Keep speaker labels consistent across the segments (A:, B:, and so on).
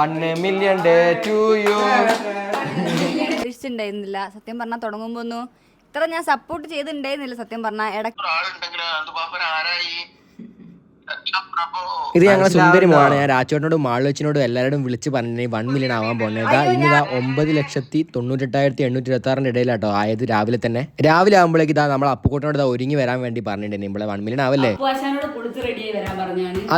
A: One million day to you
B: ഉണ്ടായിരുന്നില്ല സത്യം പറഞ്ഞാൽ തുടങ്ങുമ്പോ ഒന്നും ഇത്ര ഞാൻ സപ്പോർട്ട് ചെയ്തിട്ടുണ്ടായിരുന്നില്ല സത്യം പറഞ്ഞാൽ ഇടയ്ക്ക്
A: ഇത് ഞങ്ങളെ സുന്ദരി മോളാണ്. ഞാൻ രാജോട്ടിനോടും മാളുവച്ചിനോടും എല്ലാവരോടും വിളിച്ച് പറഞ്ഞു വൺ മില്യൺ ആവാൻ പോകുന്നത് ഇതാ ഇന്നിതാ ഒമ്പത് ലക്ഷത്തി തൊണ്ണൂറ്റെട്ടായിരത്തി എണ്ണൂറ്റി ഇരുപത്തി ആറിന്റെ ഇടയിലാട്ടോ. ആയത് രാവിലെ തന്നെ. രാവിലെ ആകുമ്പോഴേക്ക് ഇതാ നമ്മൾ അപ്പുക്കോട്ടിനോട് ഇതാ ഒരുങ്ങി വരാൻ വേണ്ടി പറഞ്ഞിട്ടുണ്ട്. ഇവിടെ വൺ മില്യൺ ആവല്ലേ?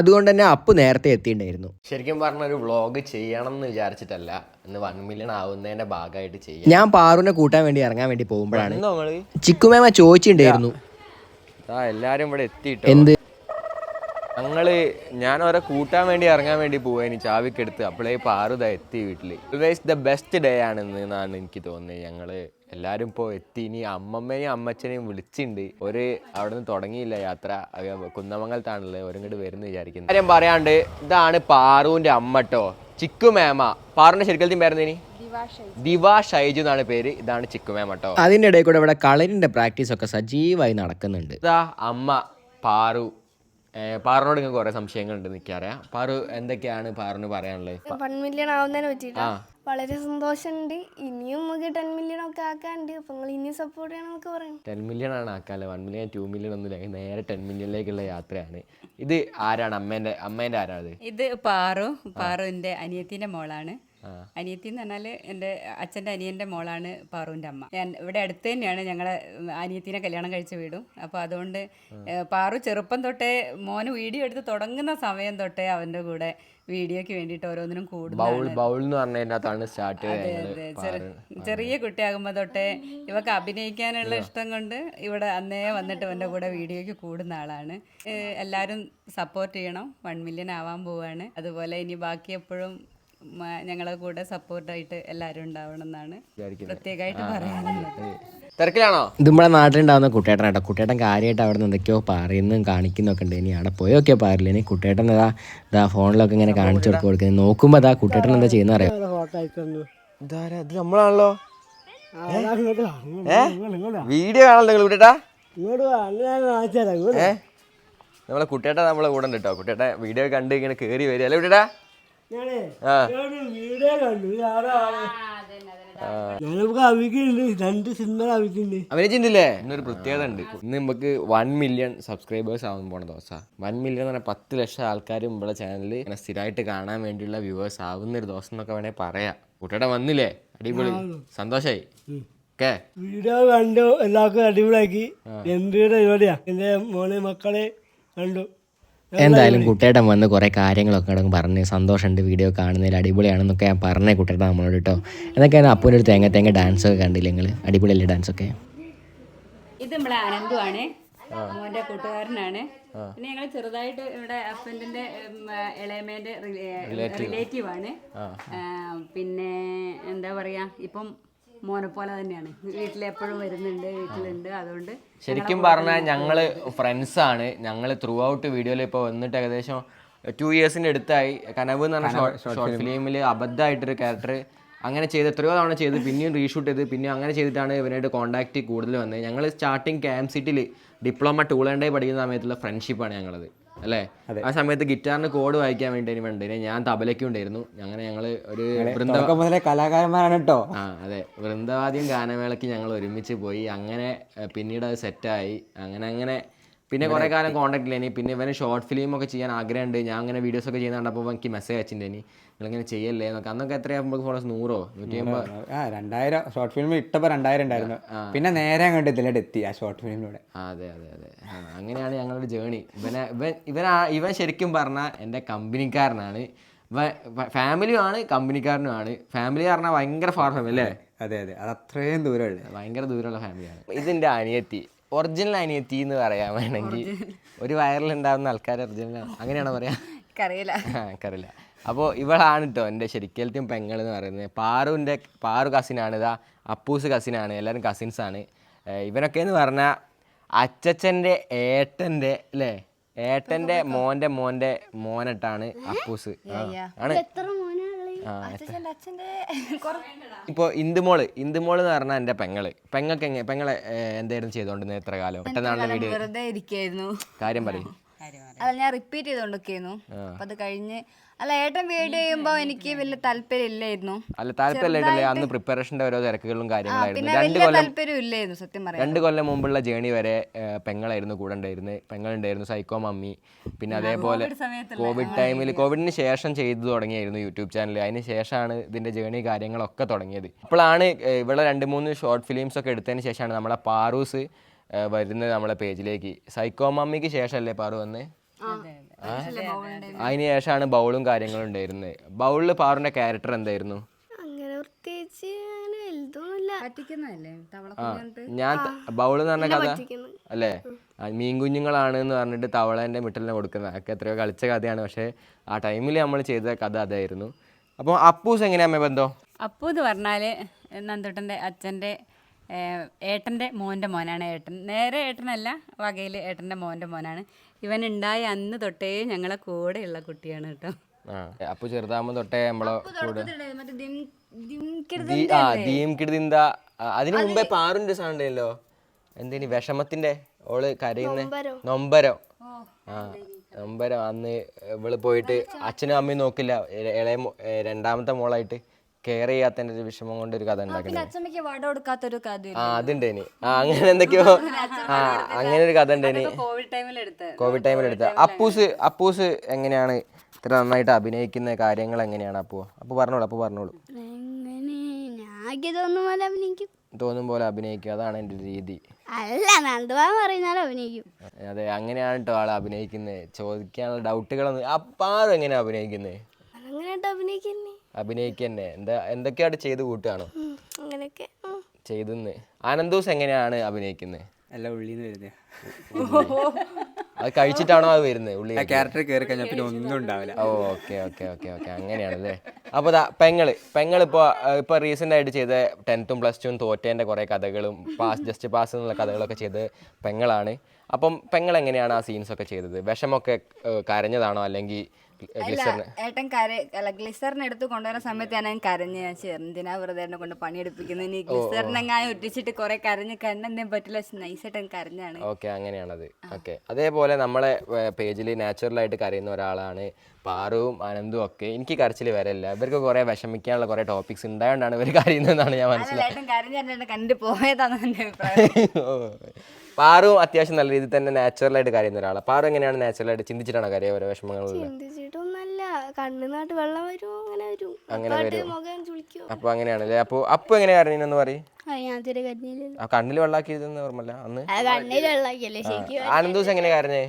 A: അതുകൊണ്ട് തന്നെ അപ്പു നേരത്തെ എത്തിയിട്ടുണ്ടായിരുന്നു. ശരിക്കും പറഞ്ഞ ഒരു വ്ളോഗ് ചെയ്യണം എന്ന് വിചാരിച്ചിട്ടല്ല. ഇന്ന് വൺ മില്യൺ ആവുന്നതിന്റെ ഭാഗമായിട്ട് ചെയ്യാം. ഞാൻ പാറുവിനെ കൂട്ടാൻ വേണ്ടി ഇറങ്ങാൻ വേണ്ടി പോകുമ്പോഴാണ്. ചിക്കുമേമ ചോദിച്ചിട്ടുണ്ടായിരുന്നു.
C: എല്ലാരും ഇവിടെ എത്തിട്ടോ
A: എന്ത്?
C: ഞങ്ങൾ ഞാൻ അവരെ കൂട്ടാൻ വേണ്ടി ഇറങ്ങാൻ വേണ്ടി പോവാനി ചാവിക്കെടുത്ത്. അപ്പോഴേ പാറുത എത്തി വീട്ടിൽ ഓൾവേസ് ദ ബെസ്റ്റ് ഡേ ആണെന്ന് എന്നാണ് എനിക്ക് തോന്നുന്നത്. ഞങ്ങൾ എല്ലാവരും ഇപ്പോൾ എത്തി ഇനി അമ്മമ്മയും അമ്മച്ചനെയും വിളിച്ചിട്ടുണ്ട് ഒരു അവിടെ നിന്ന് തുടങ്ങിയില്ല യാത്ര. കുന്നമംഗൽ കുന്നമംഗലത്താണുള്ളത്. ഒരിങ്ങോട്ട് വരുന്നു വിചാരിക്കുന്നു. കാര്യം പറയാണ്ട് ഇതാണ് പാറുവിന്റെ അമ്മട്ടോ ചിക്കു മേമ. പാറുവിന്റെ ശരിക്കും ഇനി ദിവാ ഷൈജു. എന്നാണ് പേര്. ഇതാണ് ചിക്കു മേമ കേട്ടോ
A: അതിന്റെ ഇടയിൽ കൂടെ ഇവിടെ കളരിന്റെ പ്രാക്ടീസ് ഒക്കെ സജീവമായി നടക്കുന്നുണ്ട്.
C: ഇതാ അമ്മ പാറു. പാറിനോട് നിങ്ങൾക്ക് കുറെ സംശയങ്ങളുണ്ട് എനിക്കറിയാം പാറു എന്തൊക്കെയാണ് പാറിന് പറയാനുള്ളത്
D: വൺ മില്യൺ ആവുന്നതിനെ പറ്റിയിട്ട്. വളരെ സന്തോഷമുണ്ട് ഇനിയും നമുക്ക് ടെൻ മില്യൺ ഒക്കെ ആക്കാനുണ്ട് അപ്പൊ നിങ്ങൾ ഇനിയും സപ്പോർട്ട് ചെയ്യണം എന്നൊക്കെ പറയും
C: ടെൻ മില്യൺ ആണ് ആക്കാല്ലേ? വൺ മില്യൺ ടു മില്യൺ ഒന്നുമില്ല. നേരെ ടെൻ മില്യണിലേക്കുള്ള യാത്രയാണ്. ഇത് ആരാണ്? അമ്മേന്റെ അമ്മേന്റെ ആരാണ്
E: ഇത് പാറു പാറുവിന്റെ അനിയത്തിന്റെ മോളാണ്. അനിയത്തി എന്ന് പറഞ്ഞാൽ എന്റെ അച്ഛന്റെ അനിയന്റെ മോളാണ് പാറുവിന്റെ അമ്മ. ഞാൻ ഇവിടെ അടുത്ത് തന്നെയാണ് ഞങ്ങളെ അനിയത്തിനെ കല്യാണം കഴിച്ച വീടും. അപ്പോൾ അതുകൊണ്ട് പാറു ചെറുപ്പം തൊട്ടേ മോന് വീഡിയോ എടുത്ത് തുടങ്ങുന്ന സമയം തൊട്ടേ അവന്റെ കൂടെ വീഡിയോക്ക് വേണ്ടിയിട്ട് ഓരോന്നിനും
C: പറഞ്ഞതിനകത്താണ് സ്റ്റാർട്ട്
E: ചെറിയ കുട്ടിയാകുമ്പോൾ തൊട്ടേ ഇവക്ക് അഭിനയിക്കാനുള്ള ഇഷ്ടം കൊണ്ട് ഇവിടെ അന്നേ വന്നിട്ട് എന്റെ കൂടെ വീഡിയോക്ക് കൂടുന്ന ആളാണ്. എല്ലാവരും സപ്പോർട്ട് ചെയ്യണം. വൺ മില്യൺ ആവാൻ പോവാണ്. അതുപോലെ ഇനി ബാക്കി എപ്പോഴും ഞങ്ങളെ കൂടെ സപ്പോർട്ടായിട്ട് എല്ലാവരും ഉണ്ടാവണം എന്നാണ് പ്രത്യേകമായിട്ട് പറയാനുള്ളത്.
C: തിരക്കിലാണോ?
A: ഇത് നമ്മുടെ നാട്ടിലുണ്ടാവുന്ന കുട്ടേട്ടൻ കേട്ടോ കുട്ടേട്ടൻ കാര്യമായിട്ട് അവിടെ നിന്ന് എന്തൊക്കെയോ പറയുന്നതും കാണിക്കുന്നൊക്കെ ഉണ്ട്. ഇനി അവിടെ പോയൊക്കെ പാരില്ല ഇനി കുട്ടേട്ടൻ ഇതാ ഇതാ ഫോണിലൊക്കെ ഇങ്ങനെ കാണിച്ചു കൊടുക്കുക കൊടുക്കുന്നത് നോക്കുമ്പോൾ അതാ കുട്ടേട്ടൻ എന്താ ചെയ്യുന്ന അറിയാം?
C: ഇതാരാ? ഇത് നമ്മളാണല്ലോ. വീഡിയോ ആണല്ലോ നിങ്ങൾ കുട്ടേട്ടാ നമ്മളെ കുട്ടേട്ട നമ്മളെ കൂടെ ഉണ്ട് കേട്ടോ കുട്ടേട്ട വീഡിയോ കണ്ട് ഇങ്ങനെ കേറി വരിക. അല്ലേ കുട്ടേട്ടാ അഭിനയിച്ചിട്ടില്ലേ ഇന്നൊരു പ്രത്യേകത ഉണ്ട്. ഇന്ന് നമുക്ക് വൺ മില്യൺ സബ്സ്ക്രൈബേഴ്സ് ആവാൻ പോണ ദിവസം. വൺ മില്യൺ എന്ന് പറഞ്ഞാൽ പത്ത് ലക്ഷം ആൾക്കാരും ഇവിടെ ചാനലിൽ ഇങ്ങനെ സ്ഥിരമായിട്ട് കാണാൻ വേണ്ടിയുള്ള വ്യൂവേഴ്സ് ആവുന്ന ഒരു ദിവസം എന്നൊക്കെ വേണേൽ പറയാം. കുട്ടിയുടെ വന്നില്ലേ? അടിപൊളി. സന്തോഷായി. ഓക്കെ?
F: വീഡിയോ കണ്ടു. എല്ലാവർക്കും അടിപൊളിയാക്കി. ഗംഭീര പരിപാടിയാ? എന്റെ മോനെ മക്കളെ കണ്ടു.
A: എന്തായാലും കുട്ടേട്ടൻ വന്ന് കുറേ കാര്യങ്ങളൊക്കെ കിടക്കും പറഞ്ഞ് സന്തോഷമുണ്ട് വീഡിയോ കാണുന്നതിൽ അടിപൊളിയാണെന്നൊക്കെ ഞാൻ പറഞ്ഞേ കുട്ടേട്ടൻ നമ്മളോട് കേട്ടോ എന്നൊക്കെയാണ് അപ്പൂന്റെ ഒരു തേങ്ങ തേങ്ങ ഡാൻസ് ഒക്കെ കണ്ടില്ലേ നിങ്ങൾ അടിപൊളിയല്ലേ ഡാൻസ് ഒക്കെ?
E: ഇത് നമ്മളെ അനന്തുവാണ്. മോന്റെ കൂട്ടുകാരനാണ്. പിന്നെ ഞങ്ങൾ ചെറുതായിട്ട് ഇവിടെ ഹസ്ബൻഡിന്റെ ഇളയമേന്റെ റിലേറ്റീവ് ആണ് പിന്നെ എന്താ പറയാ ഇപ്പം മോനെ പോലെ തന്നെയാണ്. വീട്ടിലെപ്പോഴും വരുന്നുണ്ട് വീട്ടിലുണ്ട്. അതുകൊണ്ട്
C: ശരിക്കും പറഞ്ഞാൽ ഞങ്ങൾ ഫ്രണ്ട്സ് ആണ്. ഞങ്ങൾ ത്രൂ ഔട്ട് വീഡിയോയിൽ ഇപ്പോൾ വന്നിട്ട് ഏകദേശം ടു ഇയേഴ്സിന്റെ അടുത്തായി. കനവ് എന്ന് പറഞ്ഞ ഷോർട്ട് ഫിലിമിൽ അബദ്ധമായിട്ടൊരു ക്യാരക്ടർ അങ്ങനെ ചെയ്ത് എത്രയോ തവണ ചെയ്ത് പിന്നെയും റീഷൂട്ട് ചെയ്ത് പിന്നെയും അങ്ങനെ ചെയ്തിട്ടാണ് ഇവനായിട്ട് കോൺടാക്ട് കൂടുതൽ വന്നത്. ഞങ്ങൾ സ്റ്റാർട്ടിങ് ക്യാമ്പ് സിറ്റിയിൽ ഡിപ്ലോമ ടൂൾ ആൻഡ് പഠിക്കുന്ന സമയത്തുള്ള ഫ്രണ്ട്ഷിപ്പാണ് ഞങ്ങളത്. അല്ലേ? ആ സമയത്ത് ഗിറ്റാറിന് കോഡ് വായിക്കാൻ വേണ്ടി? വേണ്ടി ഞാൻ തബലയ്ക്കും ഉണ്ടായിരുന്നു. അങ്ങനെ ഞങ്ങൾ ഒരു
G: മുതലേ കലാകാരന്മാരാണ് കേട്ടോ
C: ആ അതെ. വൃന്ദവാദ്യം ഗാനമേളയ്ക്ക് ഞങ്ങൾ ഒരുമിച്ച് പോയി. അങ്ങനെ പിന്നീട് അത് സെറ്റായി അങ്ങനെ അങ്ങനെ. പിന്നെ കുറെ കാലം കോണ്ടാക്ട് ഇല്ല? ഇനി പിന്നെ ഇവന് ഷോർട്ട് ഫിലിം ഒക്കെ ചെയ്യാൻ ആഗ്രഹമുണ്ട്. ഞാൻ അങ്ങനെ വീഡിയോസ് ഒക്കെ ചെയ്യുന്ന കണ്ടപ്പോൾ എനിക്ക് മെസ്സേജ് അയച്ചിട്ടുണ്ട് ഇനി നിങ്ങളിങ്ങനെ ചെയ്യല്ലേ എന്നൊക്കെ. അന്നൊക്കെ എത്രയാകുമ്പോൾ ഫോളോസ് നൂറോ? നൂറ്റി അമ്പത്
G: ആ രണ്ടായിരം. ഷോർട്ട് ഫിലിം ഇട്ടപ്പോൾ രണ്ടായിരം ഉണ്ടായിരുന്നു പിന്നെ നേരെ അങ്ങോട്ട് ഇതിലോട്ട് എത്തി ആ ഷോർട്ട് ഫിലിമിലൂടെ
C: അതെ അതെ അതെ. അങ്ങനെയാണ് ഞങ്ങളുടെ ജേണി ഇവനെ ഇവൻ ഇവൻ ഇവൻ ശരിക്കും പറഞ്ഞാൽ എന്റെ കമ്പനിക്കാരനാണ്. ഫാമിലിയുമാണ് കമ്പനിക്കാരനുമാണ് ഫാമിലി പറഞ്ഞാൽ ഭയങ്കര ഫാർ ഫാമിലി അല്ലേ?
G: അതെ അതെ. അത് അത്രയും ദൂരമുള്ള.
C: ഭയങ്കര ദൂരമുള്ള ഫാമിലിയാണ് ഇതിന്റെ അനിയത്തി. ഒറിജിനൽ അനിയത്തി എന്ന് പറയാൻ വേണമെങ്കിൽ ഒരു വയറിൽ ഉണ്ടാകുന്ന ആൾക്കാർ ഒറിജിനൽ അങ്ങനെയാണോ പറയാ?
B: എനിക്കറിയില്ല.
C: എനിക്കറിയില്ല. അപ്പോൾ ഇവളാണ് കേട്ടോ എന്റെ ശരിക്കലത്തെയും പെങ്ങൾ എന്ന് പറയുന്നത്. പാറുവിന്റെ പാറു കസിനാണ് ഇതാ അപ്പൂസ് കസിനാണ് എല്ലാവരും കസിൻസാണ് ഇവനൊക്കെ എന്ന് പറഞ്ഞാൽ അച്ചച്ചന്റെ ഏട്ടന്റെ അല്ലേ ഏട്ടന്റെ മോന്റെ മോന്റെ മോനട്ടാണ് അപ്പൂസ്. ആണ്. ഇപ്പോൾ ഇന്ദുമോൾ ഇന്ദുമോൾ എന്ന് പറഞ്ഞാൽ എന്റെ പെങ്ങൾ. പെങ്ങൾക്ക് എങ്ങനെ പെങ്ങളെ എന്തായിരുന്നു ചെയ്തോണ്ടിരുന്നത് എത്ര കാലം? പെട്ടെന്നാണല്ലോ വീട് കാര്യം പറയും.
B: അല്ല ഞാൻ റിപ്പീറ്റ് ചെയ്തോണ്ടിരിക്കുന്നു. അപ്പൊ അത് കഴിഞ്ഞ് അല്ല ഏട്ടൻ വീഡിയോ ചെയ്യുമ്പോ എനിക്ക് വലിയ താല്പര്യം ഇല്ലായിരുന്നു
C: അല്ല? താല്പര്യമായിട്ടല്ലേ അന്ന് പ്രിപ്പറേഷന്റെ ഓരോ തിരക്കുകളും കാര്യങ്ങളായിരുന്നു രണ്ട്
B: താല്പര്യം ഇല്ലായിരുന്നു സത്യം പറയാം.
C: രണ്ട് കൊല്ലം മുമ്പുള്ള ജേണി വരെ പെങ്ങളായിരുന്നു കൂടെ ഉണ്ടായിരുന്നത് പെങ്ങളുണ്ടായിരുന്നു സൈക്കോ മമ്മി പിന്നെ അതേപോലെ കോവിഡ് ടൈമിൽ കോവിഡിന് ശേഷം ചെയ്തു തുടങ്ങിയായിരുന്നു യൂട്യൂബ് ചാനൽ അതിന് ശേഷമാണ് ഇതിന്റെ ജേണി കാര്യങ്ങളൊക്കെ തുടങ്ങിയത്. അപ്പോഴാണ് ഇവിടെ രണ്ട് മൂന്ന് ഷോർട്ട് ഫിലിംസ് ഒക്കെ എടുത്തതിന് ശേഷമാണ് നമ്മളെ പാറൂസ് വരുന്നത് നമ്മളെ പേജിലേക്ക്. സൈക്കോ മമ്മിക്ക് ശേഷമല്ലേ പാറു വന്ന് അതിന് ശേഷമാണ് ബൗളും കാര്യങ്ങളും ഉണ്ടായിരുന്നത് ബൗളിൽ പാറുന്റെ ക്യാരക്ടർ എന്തായിരുന്നു? ഞാൻ ബൗൾ എന്ന് പറഞ്ഞ കഥ?
D: പറ്റിക്കുന്നു.
C: അല്ലേ? ആ, മീൻ കുഞ്ഞുങ്ങളാണ് എന്ന് പറഞ്ഞിട്ട് തവളേന്റെ മിട്ടലിനെ കൊടുക്കുന്നത് ഒക്കെ എത്രയോ കളിച്ച കഥയാണ്. പക്ഷേ ആ ടൈമിൽ നമ്മൾ ചെയ്ത കഥ അതായിരുന്നു. അപ്പോൾ അപ്പൂസ് എങ്ങനെയാ അമ്മ ബന്ധം?
E: അപ്പൂ എന്ന് പറഞ്ഞാൽ നന്ദുട്ടന്റെ അച്ഛന്റെ ഏട്ടന്റെ മോന്റെ മോനാണ് ഏട്ടൻ. നേരെ ഏട്ടനല്ല വകയിൽ ഏട്ടന്റെ മോന്റെ മോനാണ്. ഇവൻ ഉണ്ടായ അന്ന് തൊട്ടേ ഞങ്ങളെ കൂടെയുള്ള കുട്ടിയാണ് കേട്ടോ.
C: അപ്പൊ ചെറുതാകുമ്പോ തൊട്ടേ നമ്മളെ കൂടെ. അതിന് മുമ്പേ പാറുന്റെ സാധനം ഉണ്ടല്ലോ എന്തേനി വിഷമത്തിന്റെ ഓൾ കരയുന്ന നൊമ്പരം. ആ നൊമ്പരം. അന്ന് ഇവൾ പോയിട്ട് അച്ഛനും അമ്മയും നോക്കില്ല. ഇളയ രണ്ടാമത്തെ മോളായിട്ട് കെയർ ചെയ്യാത്തതിന്റെ ഒരു വിഷമം കൊണ്ട് ഒരു കഥ
B: അച്ഛമ്മയ്ക്ക് വട കഥ
C: ആ അതുണ്ടേനി. ആ അങ്ങനെ എന്തൊക്കെയോ ആ അങ്ങനെ ഒരു കഥ ഉണ്ട്
E: കോവിഡ് ടൈമിൽ എടുത്ത്.
C: കോവിഡ് ടൈമിൽ എടുത്ത. അപ്പൂസ് അപ്പൂസ് എങ്ങനെയാണ് ഇത്ര നന്നായിട്ട് അഭിനയിക്കുന്ന കാര്യങ്ങൾ എങ്ങനെയാണ് അപ്പു? അപ്പൊ പറഞ്ഞോളൂ അപ്പൊ പറഞ്ഞോളൂ.
D: തോന്നും പോലെ അഭിനയിക്കും.
C: തോന്നും പോലെ അഭിനയിക്കുക അതാണ് എന്റെ രീതി.
D: അല്ല നന്ദുവാൻ അഭിനയിക്കും.
C: അതെ അങ്ങനെയാണ് കേട്ടോ ആൾ അഭിനയിക്കുന്നത് ചോദിക്കാനുള്ള ഡൗട്ടുകളൊന്നും അപ്പാറും എങ്ങനെയാണ് അഭിനയിക്കുന്നത്
D: അങ്ങനെയായിട്ട് അഭിനയിക്കുന്നേ?
C: അഭിനയിക്കന്നെ. എന്താ എന്തൊക്കെയാണ് ചെയ്ത് കൂട്ടുകയാണോ
D: അങ്ങനെയൊക്കെ.
C: ചെയ്തെന്ന്. ആനന്ദൂസ് എങ്ങനെയാണ് അഭിനയിക്കുന്നത്
G: അല്ല ഉള്ളിന്ന് വരുന്നത്
C: അത് കഴിച്ചിട്ടാണോ അത് വരുന്നത് ഉള്ളി
G: ആ ക്യാരക്ടർ കയറി കഴിഞ്ഞാൽ പിന്നെ ഒന്നും ഉണ്ടാവില്ല.
C: Oh okay okay okay okay. അങ്ങനെയാണല്ലേ? അപ്പോൾ ദാ പെങ്ങൾ പെങ്ങളിപ്പോൾ ഇപ്പോൾ റീസെന്റ് ആയിട്ട് ചെയ്ത ടെൻത്തും പ്ലസ് ടുവും തോറ്റേന്റെ കുറേ കഥകളും പാസ് ജസ്റ്റ് പാസ് എന്നുള്ള കഥകളൊക്കെ ചെയ്ത് പെങ്ങളാണ്. അപ്പം പെങ്ങൾ എങ്ങനെയാണ് ആ സീൻസ് ഒക്കെ ചെയ്തത്? വിഷമൊക്കെ കരഞ്ഞതാണോ? അല്ലെങ്കിൽ
B: ഏട്ടൻ കര അല്ല ഗ്ലിസറിന് എടുത്ത് കൊണ്ടുവരുന്ന സമയത്ത് ഞാൻ കരഞ്ഞ് ഞാൻ എന്തിനാ വെറുതെ എന്നെ കൊണ്ട് പണിയെടുപ്പിക്കുന്നത്? ഇനി ഗ്ലിസറിനെങ്ങാനും ഒറ്റിച്ചിട്ട് കുറെ കരഞ്ഞ് കണ്ണെന്തേം പറ്റില്ല നൈസായിട്ട് കരഞ്ഞാണ്.
C: ഓക്കെ അങ്ങനെയാണത്. ഓക്കെ. അതേപോലെ നമ്മളെ പേജിൽ നാച്ചുറലായിട്ട് കരയുന്ന ഒരാളാണ് പാറുവും ആനന്ദും ഒക്കെ. എനിക്ക് കരച്ചിൽ വരല്ല. ഇവർക്ക് കുറെ വിഷമിക്കാനുള്ള കുറെ ടോപ്പിക്സ് ഉണ്ടായതുകൊണ്ടാണ് ഇവർ കരയുന്നതെന്നാണ് ഞാൻ മനസ്സിലായത്
B: കരഞ്ഞു കണ്ടു പോയതാണ് എന്റെ അഭിപ്രായം.
C: പാറും അത്യാവശ്യം നല്ല രീതിയിൽ തന്നെ നാച്ചുറലായിട്ട് കരയുന്ന ഒരാളാണ് പാറു എങ്ങനെയാണ് നാച്ചുറലായിട്ട് ചിന്തിച്ചിട്ടാണ് കാര്യം ഓരോ വിഷമങ്ങളിൽ
D: ചിന്തിച്ചിട്ടൊന്നല്ല അങ്ങനെയാണ് വെള്ളം വരും അങ്ങനെ വരും.
C: അങ്ങനെ വരും.
D: മുഖം ചുളിക്കും.
C: അപ്പോൾ അങ്ങനെയാണല്ലേ? അപ്പോൾ അപ്പോൾ എങ്ങനെ കരഞ്ഞെന്ന് പറയും? കണ്ണിൽ വെള്ളാക്കിയതെന്ന് ഓർമ്മല്ല അന്ന്? ആനന്ദൂസ് എങ്ങനെ കരഞ്ഞേ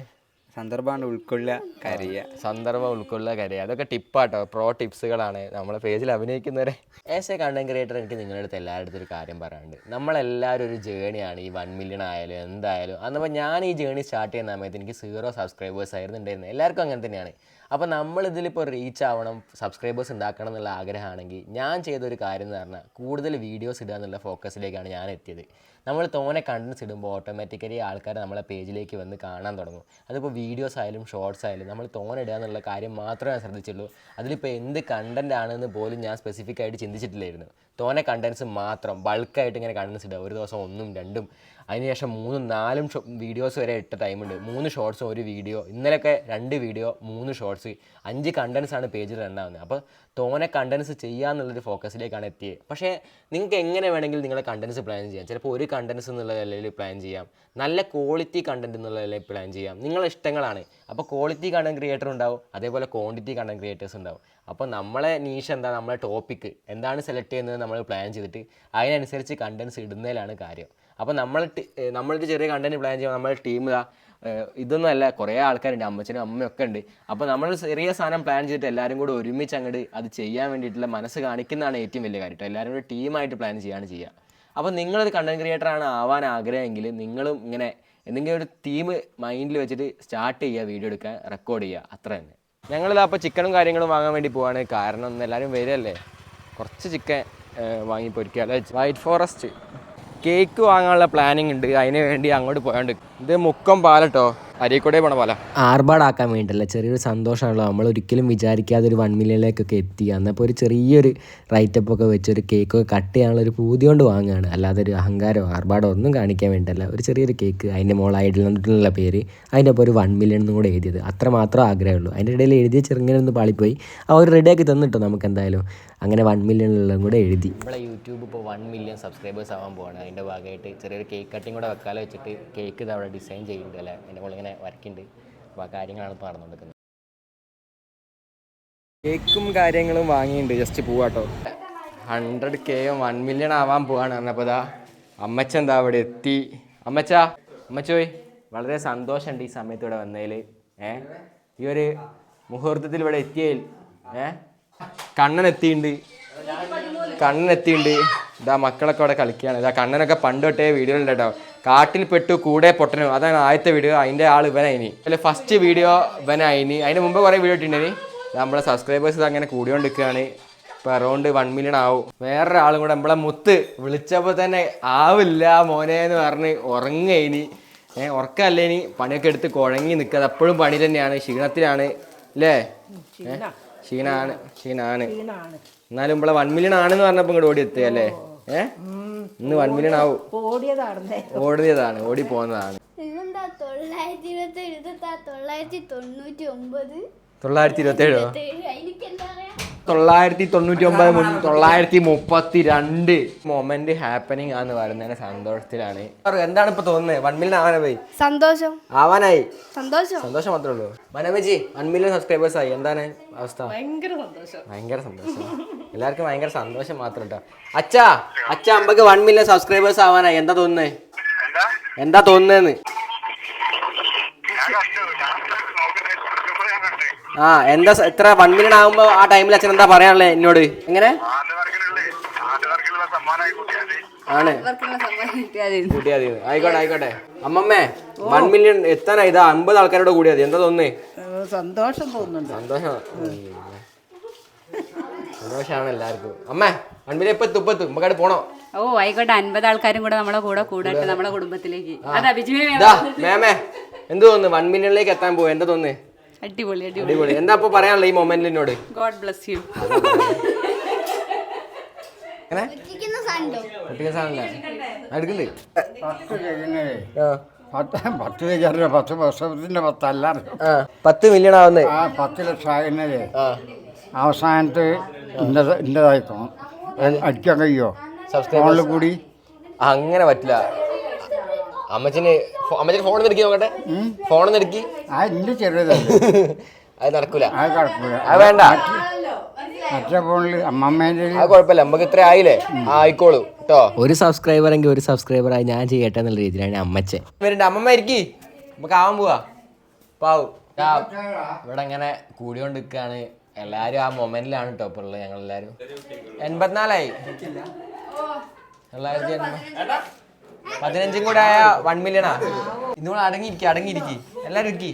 G: സന്ദർഭമാണ് ഉൾക്കൊള്ളുക കരയുക.
C: സന്ദർഭം ഉൾക്കൊള്ളുക കരയുക. അതൊക്കെ ടിപ്പാട്ടോ. പ്രോ ടിപ്സുകളാണ്. നമ്മളെ പേജിൽ അഭിനയിക്കുന്നവരെ. ആസ് എ കണ്ടന്റ് ക്രിയേറ്റർ എനിക്ക് നിങ്ങളുടെ അടുത്ത് എല്ലാവരുടെ ഒരു കാര്യം പറയാനുണ്ട്. നമ്മളെല്ലാവരും ഒരു ജേണിയാണ്. ഈ വൺ മില്യൺ ആയാലും എന്തായാലും. അന്നപ്പോൾ ഞാൻ ഈ ജേണി സ്റ്റാർട്ട് ചെയ്യുന്ന സമയത്ത് എനിക്ക് സീറോ സബ്സ്ക്രൈബേഴ്സ് ആയിരുന്നു ഉണ്ടായിരുന്നത് എല്ലാവർക്കും അങ്ങനെ തന്നെയാണ്. അപ്പോൾ നമ്മൾ ഇതിലിപ്പോൾ റീച്ച് ആവണം സബ്സ്ക്രൈബേഴ്സ് ഉണ്ടാക്കണം എന്നുള്ള ആഗ്രഹമാണെങ്കിൽ ഞാൻ ചെയ്തൊരു കാര്യം എന്ന് പറഞ്ഞാൽ കൂടുതൽ വീഡിയോസ് ഇടുക എന്നുള്ള ഫോക്കസിലേക്കാണ് ഞാൻ എത്തിയത്. നമ്മൾ തോനെ കണ്ടൻസ് ഇടുമ്പോൾ ഓട്ടോമാറ്റിക്കലി ആൾക്കാർ നമ്മളെ പേജിലേക്ക് വന്ന് കാണാൻ തുടങ്ങും. അതിപ്പോൾ വീഡിയോസ് ആയാലും ഷോർട്സ് ആയാലും നമ്മൾ തോനെ ഇടുക എന്നുള്ള കാര്യം മാത്രമേ ഞാൻ ശ്രദ്ധിച്ചുള്ളൂ. അതിലിപ്പോൾ എന്ത് കണ്ടന്റ് ആണെന്ന് പോലും ഞാൻ സ്പെസിഫിക് ആയിട്ട് ചിന്തിച്ചിട്ടില്ലായിരുന്നു. തോനെ കണ്ടൻസ് മാത്രം ബൾക്കായിട്ട് ഇങ്ങനെ കണ്ടൻസ് ഇടുക. ഒരു ദിവസം ഒന്നും രണ്ടും അതിനുശേഷം മൂന്നും നാലും വീഡിയോസ് വരെ ഇട്ട ടൈമുണ്ട് മൂന്ന് ഷോർട്സും ഒരു വീഡിയോ ഇന്നലെയൊക്കെ രണ്ട് വീഡിയോ മൂന്ന് ഷോർട്സ് അഞ്ച് കണ്ടൻസ് ആണ് പേജിൽ രണ്ടാവുന്നത് അപ്പോൾ തോനെ കണ്ടൻസ് ചെയ്യാന്നുള്ളൊരു ഫോക്കസിലേക്കാണ് എത്തിയത്. പക്ഷേ നിങ്ങൾക്ക് എങ്ങനെ വേണമെങ്കിൽ നിങ്ങളെ കണ്ടൻസ് പ്ലാൻ ചെയ്യാം. ചിലപ്പോൾ ഒരു കണ്ടൻസ് എന്നുള്ള നിലയിൽ പ്ലാൻ ചെയ്യാം. നല്ല ക്വാളിറ്റി കണ്ടന്റ് എന്നുള്ള നിലയിൽ പ്ലാൻ ചെയ്യാം. നിങ്ങളെ ഇഷ്ടങ്ങളാണ്. അപ്പോൾ ക്വാളിറ്റി കണ്ടന്റ് ക്രിയേറ്റർ ഉണ്ടാവും. അതേപോലെ ക്വാണ്ടിറ്റി കണ്ടന്റ് ക്രിയേറ്റേഴ്സ് ഉണ്ടാവും. അപ്പോൾ നമ്മളെ നീഷ് എന്താ? നമ്മളെ ടോപ്പിക്ക് എന്താണ് സെലക്ട് ചെയ്യുന്നത്? നമ്മൾ പ്ലാൻ ചെയ്തിട്ട്. അതിനനുസരിച്ച് കണ്ടൻസ് ഇടുന്നതിലാണ് കാര്യം. അപ്പോൾ നമ്മൾ നമ്മളൊരു ചെറിയ കണ്ടന്റ് പ്ലാൻ ചെയ്യുമ്പോൾ നമ്മുടെ ടീം ഇതൊന്നും അല്ല കുറേ ആൾക്കാരുണ്ട് അമ്മച്ചനും അമ്മയൊക്കെ ഉണ്ട്. അപ്പോൾ നമ്മൾ ചെറിയ സാധനം പ്ലാൻ ചെയ്തിട്ട് എല്ലാവരും കൂടെ ഒരുമിച്ച് അങ്ങോട്ട് അത് ചെയ്യാൻ വേണ്ടിയിട്ടുള്ള മനസ്സ് കാണിക്കുന്നതാണ് ഏറ്റവും വലിയ കാര്യം എല്ലാവരും കൂടെ ടീമായിട്ട് പ്ലാൻ ചെയ്യാണ് ചെയ്യുക അപ്പോൾ നിങ്ങളൊരു കണ്ടന്റ് ക്രിയേറ്റർ ആണ് ആവാൻ ആഗ്രഹമെങ്കിൽ നിങ്ങളും ഇങ്ങനെ എന്തെങ്കിലും ഒരു തീം മൈൻഡിൽ വെച്ചിട്ട് സ്റ്റാർട്ട് ചെയ്യുക വീഡിയോ എടുക്കുക റെക്കോർഡ് ചെയ്യുക അത്ര തന്നെ. ഞങ്ങളിതാ അപ്പോൾ ചിക്കനും കാര്യങ്ങളും വാങ്ങാൻ വേണ്ടി പോവാണ്. കാരണം എല്ലാവരും വരികയല്ലേ? കുറച്ച് ചിക്കൻ വാങ്ങി പൊരിക്കുക അല്ലെ? വൈറ്റ് ഫോറസ്റ്റ് കേക്ക് വാങ്ങാനുള്ള പ്ലാനിങ് ഉണ്ട്. അതിന് വേണ്ടി അങ്ങോട്ട് പോയോണ്ട് ഇത് മുക്കം പാലട്ടോ. അരീക്കോടെ പോണ പാല.
A: ആർഭാടാക്കാൻ വേണ്ടിയല്ല ചെറിയൊരു സന്തോഷമാണല്ലോ. നമ്മൾ ഒരിക്കലും വിചാരിക്കാതെ ഒരു വൺ മില്യണിലേക്കൊക്കെ എത്തി. അന്നപ്പോൾ ഒരു ചെറിയൊരു റൈറ്റപ്പ് ഒക്കെ വെച്ച് ഒരു കേക്കൊക്കെ കട്ട് ചെയ്യാനുള്ള ഒരു പൂതി കൊണ്ട് വാങ്ങുകയാണ്. അല്ലാതെ ഒരു അഹങ്കാരോ ആർഭാടോ ഒന്നും കാണിക്കാൻ വേണ്ടിയല്ല ഒരു ചെറിയൊരു കേക്ക് അതിന്റെ മോൾ ഐഡിൽ നിന്നിട്ടുള്ള പേര് അതിന്റെ ഒപ്പം ഒരു വൺ മില്യൺ എന്നും കൂടെ എഴുതിയത്. അത്ര മാത്രം ആഗ്രഹമുള്ളൂ അതിന്റെ ഇടയിൽ എഴുതിയ ചെറുങ്ങനെ ഒന്ന് പാളിപ്പോയി. അവർ റെഡിയാക്കി തന്നിട്ടോ നമുക്ക് എന്തായാലും. അങ്ങനെ വൺ മില്യണിലുള്ള കൂടെ എഴുതി. നമ്മളെ യൂട്യൂബ് ഇപ്പോൾ വൺ മില്യൺ സബ്സ്ക്രൈബേഴ്സ് ആവാൻ പോവാണ്. അതിന്റെ ഭാഗമായിട്ട് ചെറിയൊരു കേക്ക് കട്ടിങ് കൂടെ വെക്കാലോ വെച്ചിട്ട് കേക്ക് അവിടെ ഡിസൈൻ ചെയ്യുന്നുണ്ട് അല്ലേ? എന്റെ മോൾ ഇങ്ങനെ അപ്പോൾ ആ കാര്യങ്ങളാണ് ഇപ്പോൾ നടന്നുകൊണ്ടിരിക്കുന്നത്.
C: കേക്കും കാര്യങ്ങളും വാങ്ങിയിട്ടുണ്ട്. ജസ്റ്റ് പോവാട്ടോ ഹൺഡ്രഡ് കെയും വൺ മില്യൺ ആവാൻ പോവാണ്. പറഞ്ഞപ്പോൾ ഇതാ അമ്മച്ച എന്താ അവിടെ എത്തി. അമ്മച്ച അമ്മച്ചോയ് വളരെ സന്തോഷമുണ്ട് ഈ സമയത്ത് ഇവിടെ വന്നതിൽ. ഏ? ഈ ഒരു മുഹൂർത്തത്തിൽ ഇവിടെ എത്തിയതിൽ. ഏ? കണ്ണൻ എത്തിയിട്ടുണ്ട്. കണ്ണൻ എത്തിയിട്ടുണ്ട്. ഇതാ മക്കളൊക്കെ അവിടെ കളിക്കുകയാണ്. ഇതാ കണ്ണനൊക്കെ പണ്ട് തൊട്ടേ ഉണ്ട് കേട്ടോ. കാട്ടിൽ പെട്ടു കൂടെ പൊട്ടനു. അതാണ് ആദ്യത്തെ വീഡിയോ അതിന്റെ ആൾ ഇവനായിനി അല്ലെ ഫസ്റ്റ് വീഡിയോ ഇവനായിനി അതിന് മുമ്പ് കുറേ വീഡിയോ ഇട്ടിട്ടുണ്ടെങ്കിൽ നമ്മളെ സബ്സ്ക്രൈബേഴ്സ് ഇത് അങ്ങനെ കൂടിക്കൊണ്ടിരിക്കുകയാണ്. ഇപ്പൊ അറൗണ്ട് വൺ മില്യൺ ആവും. വേറൊരാളും കൂടെ നമ്മളെ മുത്ത് വിളിച്ചപ്പോൾ തന്നെ ആവില്ല മോനെ എന്ന് പറഞ്ഞ് ഉറങ്ങയിനി ഏഹ് ഉറക്കല്ല ഇനി? പണിയൊക്കെ എടുത്ത് കുഴങ്ങി നിൽക്കുന്നത് എപ്പോഴും പണി തന്നെയാണ്. ക്ഷീണത്തിലാണ്. അല്ലേ? ക്ഷീണാണ്. ക്ഷീണാണ്. എന്നാലും നമ്മളെ വൺ മില്യൺ ആണെന്ന് പറഞ്ഞപ്പോൾ ഇങ്ങോട്ട് ഓടി എത്തുക അല്ലേ ഏഹ് ഇന്ന് വൺ മില്യൺ ആവും ഓടിയതാണ് ഓടിയതാണ് ഓടി പോകുന്നതാണ്
D: ഇന്നെന്താ തൊള്ളായിരത്തി ഇരുപത്തി എഴുപത്തി തൊള്ളായിരത്തി തൊണ്ണൂറ്റി ഒമ്പത്
C: തൊള്ളായിരത്തി ഇരുപത്തേഴോ
D: എനിക്ക് എന്താ പറയാ?
C: തൊള്ളായിരത്തി തൊണ്ണൂറ്റി ഒമ്പത് തൊള്ളായിരത്തി മുപ്പത്തി രണ്ട് മൊമെന്റ് ഹാപ്പനിങ് ആന്ന് പറയുന്നതിന് സന്തോഷത്തിലാണ്. എന്താണ് ഇപ്പൊ തോന്നുന്നത് വൺ മില്യൺ ആവാനായി. പോയി
D: സന്തോഷം.
C: ആവാനായി.
D: സന്തോഷം.
C: സന്തോഷം മാത്രമേ ഉള്ളൂ. മനോജി വൺ മില്യൺ സബ്സ്ക്രൈബേഴ്സ് ആയി. എന്താണ് അവസ്ഥ? ഭയങ്കര സന്തോഷം. ഭയങ്കര സന്തോഷം. എല്ലാവർക്കും ഭയങ്കര സന്തോഷം മാത്രം കേട്ടോ അച്ഛാ അച്ഛ അമ്പക്ക് വൺ മില്യൺ സബ്സ്ക്രൈബേഴ്സ് ആവാനായി. എന്താ തോന്നുന്നത്
H: എന്താ?
C: എന്താ തോന്നുന്നതെന്ന്
H: ഞാൻ കണ്ടു ഞാൻ നോക്കുന്നത് യൂട്യൂബിൽ ഞാൻ കണ്ടു
C: ആ എന്താ എത്ര വൺ മില്യൺ ആകുമ്പോ ആ ടൈമിൽ അച്ഛൻ എന്താ പറയാനുള്ളത് എന്നോട്? എങ്ങനെ? ആണ്. കൂട്ടിയാ മതി ആയിക്കോട്ടെ ആയിക്കോട്ടെ. അമ്മമ്മേ വൺ മില്യൺ എത്താനായി ഇതാ അമ്പത് ആൾക്കാരോട് കൂടിയാ മതി എന്താ തോന്നുന്നേ?
I: സന്തോഷം തോന്നുന്നുണ്ട്.
C: സന്തോഷം. സന്തോഷാണ് എല്ലാവർക്കും. അമ്മേ വൺ മില്യൺ ഇപ്പൊ എത്തും ഇപ്പൊ എത്തും. നമുക്കവിടെ പോണോ.
E: ഓ ആയിക്കോട്ടെ. അൻപത് ആൾക്കാരും കൂടെ നമ്മളെ കൂടെ കൂടട്ടെ നമ്മളെ കുടുംബത്തിലേക്ക്. അതാ ബിജുമേ
C: മേമേ എന്ത് തോന്നുന്നു? വൺ മില്യണിലേക്ക് എത്താൻ പോവാ. എന്താ തോന്നുന്നേ?
E: അടിപൊളി അടിപൊളി.
C: എന്താ ഇപ്പൊ പറയാനുള്ള ഈ മൊമെന്റിൽ എന്നോട്
E: ഗോഡ് ബ്ലസ് യു
I: പത്ത് വർഷത്തിന്റെ പത്തല്ല
C: മില്യൺ ആവുന്നേ.
I: ആ പത്ത് ലക്ഷം ആകുന്നത് അവസാനത്ത് ഇന്നതായിക്കണം അടിക്കാൻ കഴിയോ? കൂടി.
C: അങ്ങനെ പറ്റില്ല. അമ്മച്ചിന് അമ്മച്ചിന് ഫോൺ എടുക്കി നോക്കട്ടെ. ഫോൺ എടുക്കി.
I: ചെറിയത്
C: അത്? നടക്കൂല.
I: അത് കുഴപ്പമില്ല
C: അത് വേണ്ട.
I: മറ്റേ ഫോണിൽ അമ്മമ്മേന്റെ
C: അത് കുഴപ്പമില്ല. നമുക്ക് ഇത്ര ആയില്ലേ? ആ, ആയിക്കോളൂ. കേട്ടോ
A: ഒരു സബ്സ്ക്രൈബർ എങ്കിൽ ഒരു സബ്സ്ക്രൈബറായി ഞാൻ ചെയ്യട്ടെ എന്നുള്ള രീതിയിലാണ് അമ്മച്ചെ
C: വരുന്നുണ്ട് അമ്മമ്മ ഇരിക്കി. നമുക്ക് ആവാൻ പോവാ. പാവു. ഇവിടെ ഇങ്ങനെ കൂടിക്കൊണ്ട് നിൽക്കുകയാണ് എല്ലാരും ആ മൊമെന്റിലാണ് കേട്ടോ ഇപ്പൊ ഉള്ളത് ഞങ്ങൾ എല്ലാരും എൺപത്തിനാലായി തൊള്ളായിരത്തി എൺപത് പതിനഞ്ചും കൂടെ ആയ വൺ മില്യണാ ഇന്നുകൂടെ അടങ്ങിയിരിക്കി അടങ്ങിയിരിക്കി. എല്ലാരും ഇരിക്കി.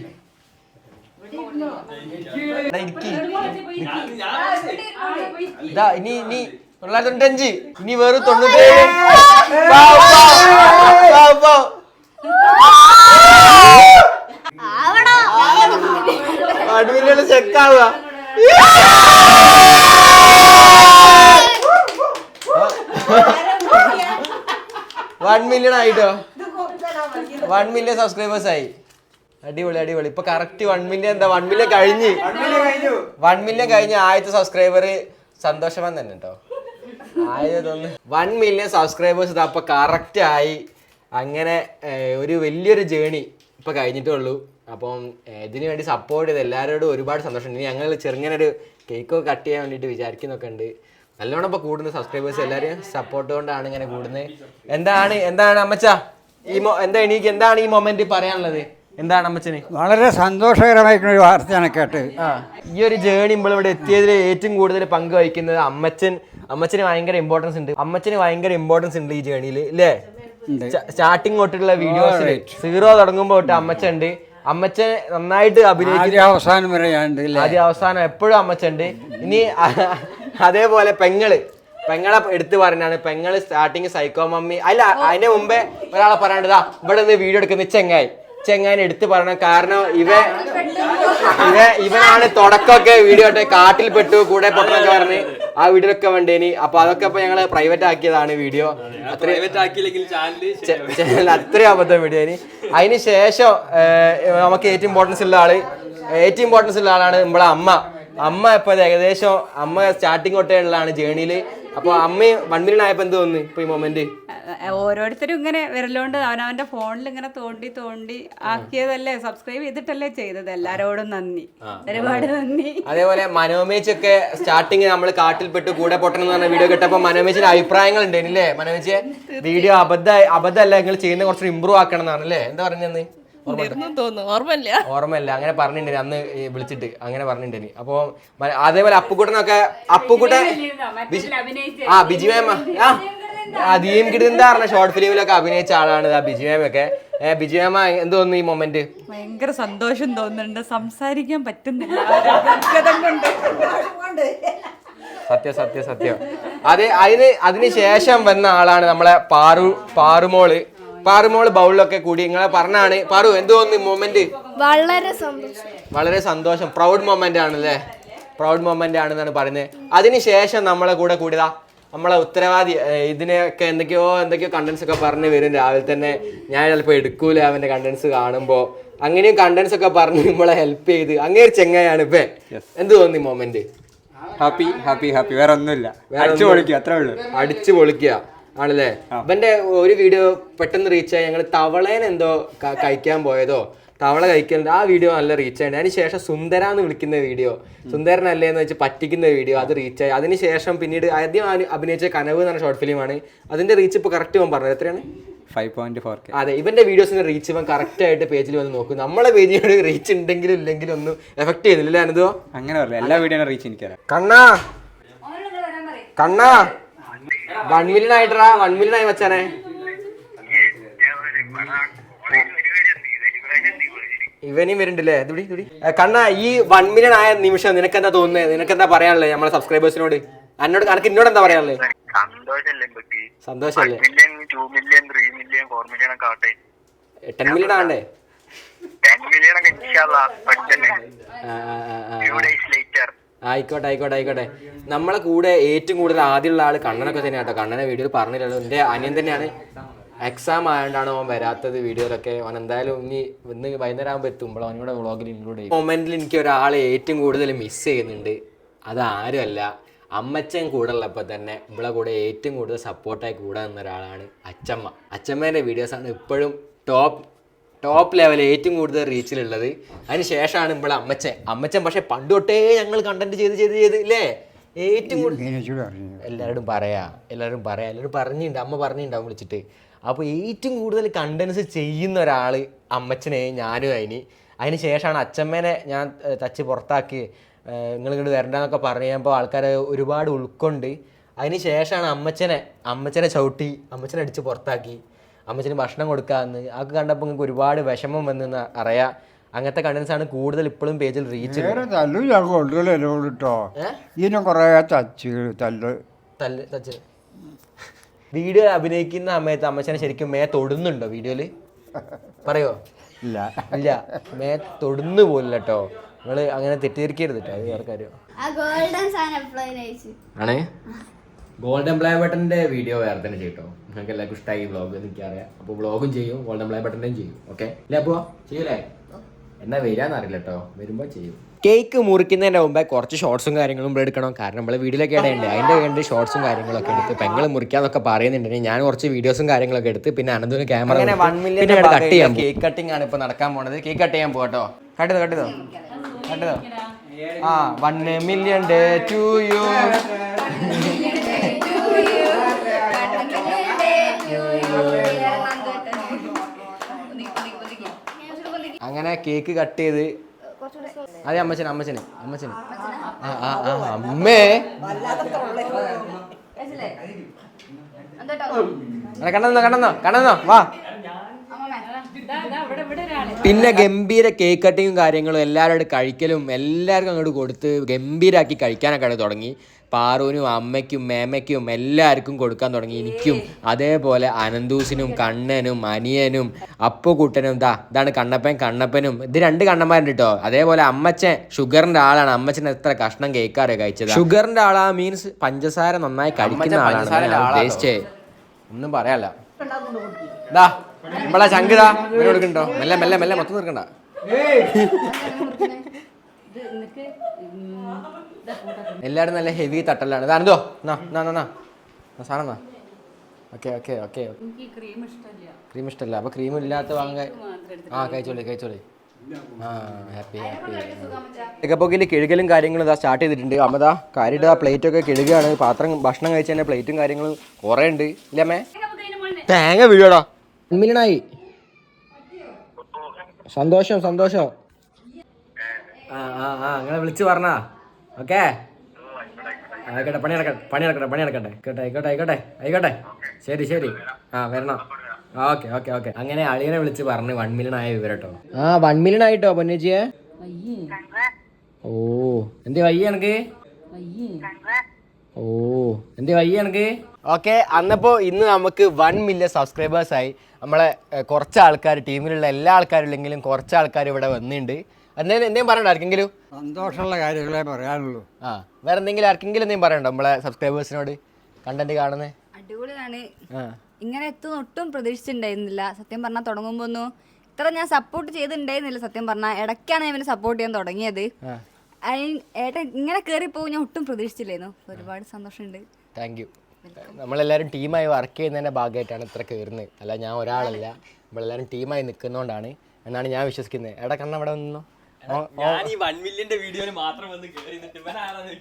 C: ഇതാ ഇനി ഇനി തൊള്ളായിരത്തി തൊണ്ണൂറ്റഞ്ച് ഇനി വെറും തൊണ്ണൂറ്റേഴ് ചെക്കാവ വൺ മില്യൺ ആയിട്ടോ? വൺ മില്യൺ സബ്സ്ക്രൈബേഴ്സ് ആയി. അടിപൊളി അടിപൊളി. ഇപ്പൊ കറക്റ്റ് വൺ മില്യൺ എന്താ വൺ മില്യൺ കഴിഞ്ഞ്. വൺ മില്യൺ കഴിഞ്ഞ്. ആദ്യത്തെ സബ്സ്ക്രൈബർ സന്തോഷവാൻ തന്നെ കേട്ടോ ആയതൊന്ന്. വൺ മില്യൺ സബ്സ്ക്രൈബേഴ്സ് ഇതാ അപ്പൊ കറക്റ്റ് ആയി. അങ്ങനെ ഒരു വലിയൊരു ജേണി ഇപ്പൊ കഴിഞ്ഞിട്ടേ ഉള്ളൂ അപ്പം ഇതിനു വേണ്ടി സപ്പോർട്ട് ചെയ്ത് എല്ലാവരോടും ഒരുപാട് സന്തോഷം. ഇനി ഞങ്ങൾ ചെറുങ്ങനെ ഒരു കേക്കൊക്കെ കട്ട് ചെയ്യാൻ വേണ്ടിയിട്ട് വിചാരിക്കുന്നൊക്കെ ഉണ്ട്. നല്ലോണം ഇപ്പൊ കൂടുന്ന സബ്സ്ക്രൈബേഴ്സ് എല്ലാരും. സപ്പോർട്ട് കൊണ്ടാണ് ഇങ്ങനെ കൂടുന്നത്. എന്താണ് എന്താണ് അമ്മച്ച? ഈ എന്താ എനിക്ക് എന്താണ് ഈ മൊമെന്റ് പറയാനുള്ളത്? എന്താണ് അമ്മച്ചന്?
I: വളരെ സന്തോഷകരമായിട്ടുള്ള ഒരു വാർത്തയാണ് കേട്ടത്.
C: ഈ ഒരു ജേണി നമ്മൾ ഇവിടെ എത്തിയതിൽ ഏറ്റവും കൂടുതൽ പങ്ക് വഹിക്കുന്നത് അമ്മച്ചൻ അമ്മച്ചന് ഭയങ്കര ഇമ്പോർട്ടൻസ് ഉണ്ട്. അമ്മച്ചന് ഭയങ്കര ഇമ്പോർട്ടൻസ് ഉണ്ട് ഈ ജേണിയിൽ ഇല്ലേ? സ്റ്റാർട്ടിങ് തൊട്ടുള്ള വീഡിയോസിൽ സീറോ തുടങ്ങുമ്പോൾ തൊട്ട് അമ്മച്ചൻ ഉണ്ട്. അമ്മച്ചൻ നന്നായിട്ട് അഭിനയിക്കും.
I: അവസാനം വരെ
C: ആദ്യ അവസാനം എപ്പോഴും അമ്മച്ചുണ്ട് ഇനി അതേപോലെ പെങ്ങൾ. പെങ്ങളെ എടുത്തു പറഞ്ഞാണ്. പെങ്ങൾ സ്റ്റാർട്ടിങ് സൈക്കോ മമ്മി അല്ല അതിന്റെ മുമ്പേ ഒരാളെ പറയാണ്ട് ഇവിടെ നിന്ന് വീഡിയോ എടുക്കുന്ന ചെങ്ങായി. ചെങ്ങായി എടുത്തു പറയണം കാരണം ഇവ ഇവ ഇവനാണ് തുടക്കമൊക്കെ വീഡിയോ ഇട്ടെ കാട്ടിൽ പെട്ടു കൂടെ പൊട്ടനൊക്കെ പറഞ്ഞ് ആ വീഡിയോ ഒക്കെ വേണ്ടേനി അപ്പൊ അതൊക്കെ ഇപ്പൊ ഞങ്ങൾ പ്രൈവറ്റ് ആക്കിയതാണ് വീഡിയോ ചാനൽ അത്രയും അബദ്ധം വീഡിയോ ഇനി. അതിന് ശേഷം നമുക്ക് ഏറ്റവും ഇമ്പോർട്ടൻസ് ഉള്ള ആൾ ഏറ്റവും ഇമ്പോർട്ടൻസ് ഉള്ള ആളാണ് നമ്മളെ അമ്മ. അമ്മ ഇപ്പൊ ഏകദേശം അമ്മ സ്റ്റാർട്ടിങ് തൊട്ടേയുള്ളതാണ് ജേണിയിൽ അപ്പൊ അമ്മയും വൺ മിനിറ്റ് ആയപ്പോ എന്ത് തോന്നി ഇപ്പൊ ഈ മൊമെന്റ്
E: ഓരോരുത്തരും ഇങ്ങനെ വിരലുകൊണ്ട് അവനവന്റെ ഫോണിൽ ഇങ്ങനെ തോണ്ടി തോണ്ടി ആക്കിയതല്ലേ സബ്സ്ക്രൈബ് ചെയ്തിട്ടല്ലേ ചെയ്തത്. എല്ലാരോടും നന്ദി. ഒരുപാട് നന്ദി.
C: അതേപോലെ മനോമേച്ചൊക്കെ സ്റ്റാർട്ടിങ് നമ്മൾ കാട്ടിൽപ്പെട്ട് കൂടെ പൊട്ടണം എന്ന് പറഞ്ഞ വീഡിയോ കേട്ടപ്പോൾ മനോമേച്ചിന്റെ അഭിപ്രായങ്ങൾ ഉണ്ടായിരുന്നില്ലേ മനോമേച്ച് വീഡിയോ അബദ്ധ അബദ്ധമല്ല നിങ്ങൾ ചെയ്യുന്ന കുറച്ച് ഇമ്പ്രൂവ് ആക്കണം എന്നാണ് അല്ലേ എന്താ
J: പറഞ്ഞത് ഓർമ്മയില്ല.
C: ഓർമ്മയില്ല. അങ്ങനെ പറഞ്ഞിട്ടുണ്ടായി അന്ന് വിളിച്ചിട്ട് അങ്ങനെ പറഞ്ഞിട്ടുണ്ടായി അപ്പൊ അതേപോലെ അപ്പുക്കുട്ടനൊക്കെ അപ്പുക്കുട്ടൻ ആ ബിജിമേമ ആ ആ ദീം കിടുന്ന പറഞ്ഞ ഷോർട്ട് ഫിലിമിലൊക്കെ അഭിനയിച്ച ആളാണ് ആ ബിജിമേമൊക്കെ ഏ ബിജി മേമ എന്ത് തോന്നുന്നു ഈ മൊമെന്റ്
E: ഭയങ്കര സന്തോഷം തോന്നുന്നുണ്ട്. സംസാരിക്കാൻ പറ്റുന്നില്ല.
C: സത്യം സത്യം സത്യം. അത് അതിന് അതിന് ശേഷം വന്ന ആളാണ് നമ്മളെ പാറു പാറുമോൾ. പാറുമോൾ ബൗളിലൊക്കെ കൂടി. നിങ്ങളെ പറഞ്ഞാണ്. പാറു എന്ത് തോന്നി മൊമെന്റ്
D: വളരെ സന്തോഷം.
C: വളരെ സന്തോഷം. പ്രൗഡ് മൊമെന്റ് ആണല്ലേ? പ്രൗഡ് മൊമെന്റ് ആണെന്നാണ് പറയുന്നത്. അതിനുശേഷം നമ്മളെ കൂടെ കൂടിയതാ നമ്മളെ ഉത്തരവാദി ഇതിനെയൊക്കെ എന്തൊക്കെയോ എന്തൊക്കെയോ കണ്ടൻസ് ഒക്കെ പറഞ്ഞ് വരും. രാവിലെ തന്നെ ഞാൻ ചിലപ്പോൾ എടുക്കൂല അവന്റെ കണ്ടൻസ് കാണുമ്പോൾ അങ്ങനെയും കണ്ടൻസ് ഒക്കെ പറഞ്ഞ് നമ്മളെ ഹെൽപ്പ് ചെയ്ത്. അങ്ങനെ ഒരു ചെങ്ങയാണ് ഇപ്പൊ. എന്ത് തോന്നി മൊമെന്റ്
G: ഹാപ്പി ഹാപ്പി ഹാപ്പി വേറെ ഒന്നുമില്ല അടിച്ചു പൊളിക്കുക അത്രേ ഉള്ളൂ.
C: അടിച്ചു പൊളിക്കുക. ആണല്ലേ? ഇവന്റെ ഒരു വീഡിയോ പെട്ടെന്ന് റീച്ച് ആയി. ഞങ്ങൾ തവളേനെ എന്തോ കഴിക്കാൻ പോയതോ? തവള കഴിക്കുന്നത് ആ വീഡിയോ നല്ല റീച്ച് ആയി. അതിന് ശേഷം സുന്ദര എന്ന് വിളിക്കുന്ന വീഡിയോ സുന്ദരനല്ലേ എന്ന് വെച്ച് പറ്റിക്കുന്ന വീഡിയോ അത് റീച്ച് ആയി. അതിനുശേഷം പിന്നീട് ആദ്യം അഭിനയിച്ച കനവ് എന്ന് പറഞ്ഞ ഷോർട്ട് ഫിലിമാണ് അതിന്റെ റീച്ച് ഇപ്പൊ കറക്റ്റ് പോകാൻ പറഞ്ഞത്. എത്രയാണ്?
G: ഫൈവ് പോയിന്റ് ഫോർ
C: അതെ ഇവന്റെ വീഡിയോസിന്റെ റീച്ച് ഇവൻ കറക്റ്റ് ആയിട്ട് പേജിൽ വന്ന് നോക്കും. നമ്മളെ പേജിനോട് റീച്ച് ഉണ്ടെങ്കിലും ഇല്ലെങ്കിലും ഒന്നും എഫക്ട് ചെയ്യുന്നില്ല അനുദോ
G: അങ്ങനെ പറയാം എല്ലാ വീഡിയോ റീച്ച് എനിക്കറിയാം.
C: കണ്ണാ! കണ്ണാ! വൺ മില്യൺ ആയിട്ടാ വൺ മില്യൺ ആയി വെച്ചാനെ ഇവനെയും വരുന്നുണ്ടല്ലേ? ഇതുടി ഇതുടി കണ്ണ ഈ വൺ മില്യൺ ആയ നിമിഷം നിനക്ക് എന്താ തോന്നുന്നത് നിനക്ക് എന്താ പറയാനുള്ളത് നമ്മളെ സബ്സ്ക്രൈബേഴ്സിനോട് എന്നോട് കണക്ക് എന്നോട് എന്താ പറയാനുള്ളത്
H: സന്തോഷല്ലേ
C: ടെൻ മില്യൺ ആണ്ടേ
H: ടെൻ മില്യൺ ഒക്കെ. ഫ്യൂ ഡേയ്സ് ലേറ്റർ
C: ആയിക്കോട്ടെ ആയിക്കോട്ടെ ആയിക്കോട്ടെ. നമ്മളെ കൂടെ ഏറ്റവും കൂടുതൽ ആദ്യമുള്ള ആൾ കണ്ണനൊക്കെ തന്നെയാണ് കേട്ടോ. കണ്ണനെ വീഡിയോയിൽ പറഞ്ഞില്ലല്ലോ. എന്റെ അനിയൻ തന്നെയാണ്. എക്സാം ആയതുകൊണ്ടാണ് അവൻ വരാത്തത് വീഡിയോയിലൊക്കെ അവൻ എന്തായാലും ഇനി ഇന്ന് വൈകുന്നേരം ആകുമ്പോൾ എത്തുമ്പോൾ അവനോട് വ്ളോഗിൽ ഇൻക്ലൂഡ് ചെയ്യും. മൊമെന്റിൽ എനിക്ക് ഒരാളെ ഏറ്റവും കൂടുതൽ മിസ് ചെയ്യുന്നുണ്ട്. അതാരുമല്ല അമ്മച്ചൻ കൂടെ ഉള്ളപ്പോൾ തന്നെ ഇവിടെ കൂടെ ഏറ്റവും കൂടുതൽ സപ്പോർട്ടായി കൂടെ നിന്ന ഒരാളാണ് അച്ചമ്മ. അച്ചമ്മേന്റെ വീഡിയോസാണ് ഇപ്പോഴും ടോപ്പ് ടോപ്പ് ലെവൽ ഏറ്റവും കൂടുതൽ റീച്ചിലുള്ളത് അതിന് ശേഷമാണ് ഇവിടെ അമ്മച്ചൻ. അമ്മച്ചൻ പക്ഷെ പണ്ട് തൊട്ടേ ഞങ്ങൾ കണ്ടന്റ് ചെയ്ത് ചെയ്ത് ചെയ്ത് ഇല്ലേ? ഏറ്റവും കൂടുതൽ എല്ലാവരും പറയാ. എല്ലാവരും പറയാ. എല്ലാവരും പറഞ്ഞിട്ടുണ്ട് അമ്മ പറഞ്ഞിട്ടുണ്ടാവും വിളിച്ചിട്ട്. അപ്പോൾ ഏറ്റവും കൂടുതൽ കണ്ടൻസ് ചെയ്യുന്ന ഒരാൾ അമ്മച്ചനെ ഞാനും അതിന്. അതിന് ശേഷമാണ് അച്ചമ്മേനെ ഞാൻ തച്ച് പുറത്താക്കി. നിങ്ങൾ ഇങ്ങോട്ട് വരണ്ടെന്നൊക്കെ പറഞ്ഞപ്പോൾ ആൾക്കാർ ഒരുപാട് ഉൾക്കൊണ്ട്. അതിന് ശേഷമാണ് അമ്മച്ചനെ അമ്മച്ചനെ ചവിട്ടി അമ്മച്ചനെ അടിച്ച് പുറത്താക്കി. അമ്മച്ചന് ഭക്ഷണം കൊടുക്കാമെന്ന് അതൊക്കെ കണ്ടപ്പോൾ നിങ്ങൾക്ക് ഒരുപാട് വിഷമം വന്നെന്ന് അറിയാം. അങ്ങനത്തെ കണ്ടൻസ് ആണ് കൂടുതൽ ഇപ്പോഴും പേജിൽ റീച്ച്
I: വേറെ തല്ലു ഞാൻ കൊണ്ടുവല്ലോ കേട്ടോ ഇതിനെ കുറേ തച്ച് തല്ല്.
C: തല്ല് തച്ച്. വീഡിയോ അഭിനയിക്കുന്ന സമയത്ത് അമ്മച്ചനെ ശരിക്കും മേ തൊടുന്നുണ്ടോ വീഡിയോയിൽ പറയോ?
I: ഇല്ല.
C: ഇല്ല. മേ തൊടുന്നു പോലില്ല കേട്ടോ നിങ്ങൾ അങ്ങനെ തെറ്റിദ്ധരിക്കരുത് കേട്ടോ അത് വേറെ
D: ആ ഗോൾഡൻ സാധനം എപ്പോഴും അയച്ചു.
C: ആണേ? ഗോൾഡൻ പ്ലേ ബട്ടന്റെ വീഡിയോ വേറെ തന്നെ ചെയ്യട്ടോ നിങ്ങൾക്ക് എല്ലാവർക്കും ഇഷ്ടമായി വ്ളോഗ് എനിക്കറിയാം അപ്പോൾ വ്ളോഗും ചെയ്യും ഗോൾഡൻ പ്ലേ ബട്ടന്റെയും ചെയ്യും. ഓക്കെ അല്ലേ അപ്പോൾ ചെയ്യൂലേ? എന്നാ വരാന്ന് അറിയില്ല കേട്ടോ വരുമ്പോൾ ചെയ്യും. കേക്ക് മുറിക്കുന്നതിന്റെ മുമ്പേ കുറച്ച് ഷോർട്സും കാര്യങ്ങളും ഇവിടെ എടുക്കണം. കാരണം നമ്മൾ വീഡിയോയിലൊക്കെ ഇടയുണ്ട് അതിന്റെ വേണ്ടി ഷോർട്സും കാര്യങ്ങളൊക്കെ എടുത്ത് പെങ്ങൾ മുറിക്കാന്നൊക്കെ പറയുന്നുണ്ടെങ്കിൽ ഞാൻ കുറച്ച് വീഡിയോസും കാര്യങ്ങളൊക്കെ എടുത്ത് പിന്നെ അനന്തു ക്യാമറ പിന്നെ കട്ട് ചെയ്യാം കേക്ക് കട്ടിംഗ് ആണ് ഇപ്പൊ നടക്കാൻ പോണത്. കേക്ക് കട്ട് ചെയ്യാൻ പോകട്ടോ കട്ടതോ കട്ടതോ കട്ടതോ ആ one million day to you അങ്ങനെ കേക്ക് കട്ട് ചെയ്ത് അതെ അമ്മച്ചന് അമ്മച്ചന് അമ്മച്ചന്. ആ അമ്മേ. കണ്ടോ കണ്ടെന്നോ കണ്ടെന്നോ കണ്ടെന്നോ വാ.
A: പിന്നെ ഗംഭീര കേക്ക് കട്ടിങ്ങും കാര്യങ്ങളും എല്ലാവരോടും കഴിക്കലും എല്ലാവർക്കും അങ്ങോട്ട് കൊടുത്ത് ഗംഭീരാക്കി കഴിക്കാനൊക്കെ തുടങ്ങി. പാറുവിനും അമ്മയ്ക്കും മേമയ്ക്കും എല്ലാവർക്കും കൊടുക്കാൻ തുടങ്ങി. എനിക്കും അതേപോലെ അനന്തൂസിനും കണ്ണനും അനിയനും അപ്പുകുട്ടനും ദാ ഇതാണ് കണ്ണപ്പൻ കണ്ണപ്പനും. ഇത് രണ്ട് കണ്ണന്മാരുണ്ട് കേട്ടോ അതേപോലെ അമ്മച്ചൻ ഷുഗറിന്റെ ആളാണ്. അമ്മച്ചൻ എത്ര കഷ്ണം കേക്കാറ് കഴിച്ചത്? ഷുഗറിന്റെ ആളാ മീൻസ് പഞ്ചസാര നന്നായി കഴിക്കുന്ന ആളാണ്. ഉദ്ദേശിച്ചേ
C: ഒന്നും പറയാല്ല ദാ നമ്മളെ ശങ്കിതാ ഇവന് കൊടുക്കണ്ടോ? മെല്ലെ മെല്ലെ മെല്ലെ മൊത്തം തീർക്കണ്ട. എല്ലാവരും നല്ല ഹെവി തട്ടലാണ്. ഇതാണെന്തോ നാ നാ നാ സാധനം എന്നാ ഓക്കെ ഓക്കെ ഓക്കെ. ക്രീം ഇഷ്ടമല്ല അപ്പൊ ക്രീം ഇല്ലാത്ത വാങ്ങാൻ ആ കഴിച്ചോളി കഴിച്ചോളി. ഹാപ്പി ഹാപ്പി ഇതൊക്കെ കിഴുകലും കാര്യങ്ങളും ഇതാ സ്റ്റാർട്ട് ചെയ്തിട്ടുണ്ട്. അമ്മതാ കാര്യമായിട്ട് ആ പ്ലേറ്റ് ഒക്കെ കിഴുകയാണ് പാത്രം ഭക്ഷണം കഴിച്ച പ്ലേറ്റും കാര്യങ്ങളും കുറേ ഉണ്ട്. ഇല്ലേ അമ്മേ? തേങ്ങ വീഴോടാ
A: മില്യണായി സന്തോഷം സന്തോഷം. ആ ആ ആ അങ്ങനെ വിളിച്ചു പറഞ്ഞാ. ഓക്കേ? ആയിക്കോട്ടെ പണി നടക്കട്ടെ പണി നടക്കട്ടെ പണി നടക്കട്ടെ. ആയിക്കോട്ടെ ആയിക്കോട്ടെ ആയിക്കോട്ടെ ആയിക്കോട്ടെ. ശരി ശരി. ആ വരണം. Okay okay okay. അങ്ങനെ അളിയനെ വിളിച്ച് പറഞ്ഞു വൺ മില്യൺ ആയ വിവരം കേട്ടോ. ആ വൺ മില്യൺ ആയിട്ടോ പൊന്നേച്ചിയെ ഓ എന്തേ വയ്യ എനക്ക് ഓ എന്റെ വയ്യ എനക്ക്?
C: ഓക്കെ അന്നപ്പോ ഇന്ന് നമുക്ക് വൺ മില്യൺ സബ്സ്ക്രൈബേഴ്സ് ആയി. നമ്മളെ കുറച്ച് ആൾക്കാർ ടീമിലുള്ള എല്ലാ ആൾക്കാരില്ലെങ്കിലും കുറച്ച് ആൾക്കാർ ഇവിടെ വന്നിട്ടുണ്ട് എന്തെങ്കിലും എന്തെങ്കിലും പറയണ്ടോ ആർക്കെങ്കിലും?
I: സന്തോഷമുള്ള കാര്യങ്ങളെ പറയാനുള്ളൂ.
C: ആ വേറെ എന്തെങ്കിലും ആർക്കെങ്കിലും എന്തെങ്കിലും പറയണ്ടോ നമ്മളെ സബ്സ്ക്രൈബേഴ്സിനോട് കണ്ടന്റ് കാണുന്നത്
B: അടിപൊളിയാണ്. ഇങ്ങനെ എത്തുന്ന ഒട്ടും പ്രതീക്ഷിച്ചിട്ടുണ്ടായിരുന്നില്ല. സത്യം പറഞ്ഞാൽ തുടങ്ങുമ്പോൾ ഒന്നും ഇത്ര ഞാൻ സപ്പോർട്ട് ചെയ്തിട്ടുണ്ടായിരുന്നില്ല സത്യം പറഞ്ഞാൽ ഇടയ്ക്കാണ് ഞാൻ ഇവനെ സപ്പോർട്ട് ചെയ്യാൻ തുടങ്ങിയത്. ഏട്ടൻ ഇങ്ങനെ കയറി പോകും ഞാൻ ഒട്ടും പ്രതീക്ഷിച്ചില്ലായിരുന്നു ഒരുപാട് സന്തോഷമുണ്ട്.
C: താങ്ക് യു നമ്മളെല്ലാവരും ടീമായി വർക്ക് ചെയ്യുന്നതിന്റെ ഭാഗമായിട്ടാണ് ഇത്ര കയറുന്നത് അല്ല ഞാൻ ഒരാളല്ല. നമ്മളെല്ലാവരും ടീമായി നിൽക്കുന്നതുകൊണ്ടാണ് എന്നാണ് ഞാൻ വിശ്വസിക്കുന്നത്. എടാ നിന്നോ ഓ, ഓ.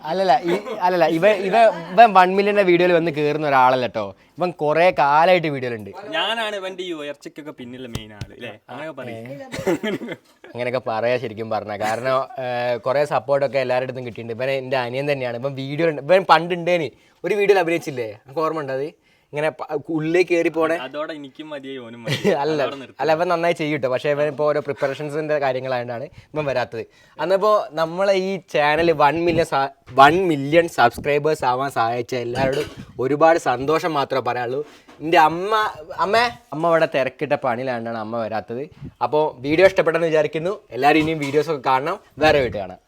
C: അല്ലല്ല അല്ലല്ല ഇവ ഇവ ഇവൻ വൺ മില്യന്റെ വീഡിയോയിൽ വന്ന് കേറുന്ന ഒരാളല്ല കേട്ടോ ഇവൻ കുറെ കാലമായിട്ട് വീഡിയോയിലുണ്ട്
K: ഞാനാണ് ഇവന്റെ ഈ ഉയർച്ചയ്ക്കൊക്കെ പിന്നിലെ മെയിൻ ആൾ അല്ലേ പറയും.
C: അങ്ങനെയൊക്കെ പറയാ ശരിക്കും പറഞ്ഞ. കാരണം കുറെ സപ്പോർട്ടൊക്കെ എല്ലാവരുടെ അടുത്തും കിട്ടിയിട്ടുണ്ട്. ഇവൻ എന്റെ അനിയൻ തന്നെയാണ്. ഇവൻ വീഡിയോ ഇവൻ പണ്ട് ഉണ്ടേനി. ഒരു വീഡിയോയിൽ അഭിനയിച്ചില്ലേ? നമുക്ക് ഓർമ്മ ഉണ്ടത് അത്? ഇങ്ങനെ ഉള്ളിൽ കയറി പോണേ.
K: അതോടെ എനിക്കും മതിയായി ഓനും
C: അല്ല. അല്ല അവൻ നന്നായി ചെയ്യട്ടോ. പക്ഷേ ഇവൻ ഇപ്പോൾ ഓരോ പ്രിപ്പറേഷൻസിന്റെ കാര്യങ്ങളായതുകൊണ്ടാണ് ഇപ്പം വരാത്തത്. അന്നപ്പോൾ നമ്മളെ ഈ channel one million one million subscribers ആവാൻ സഹായിച്ച എല്ലാവരോടും ഒരുപാട് സന്തോഷം മാത്രമേ പറയാനുള്ളൂ. എന്റെ അമ്മ അമ്മ? അമ്മ ഇവിടെ തിരക്കിട്ട പണിയിലാണ്ടാണ് അമ്മ വരാത്തത്. അപ്പോൾ വീഡിയോ ഇഷ്ടപ്പെട്ടെന്ന് വിചാരിക്കുന്നു. എല്ലാവരും ഇനിയും വീഡിയോസൊക്കെ കാണണം. വേറെ വീട്ട് കാണാം.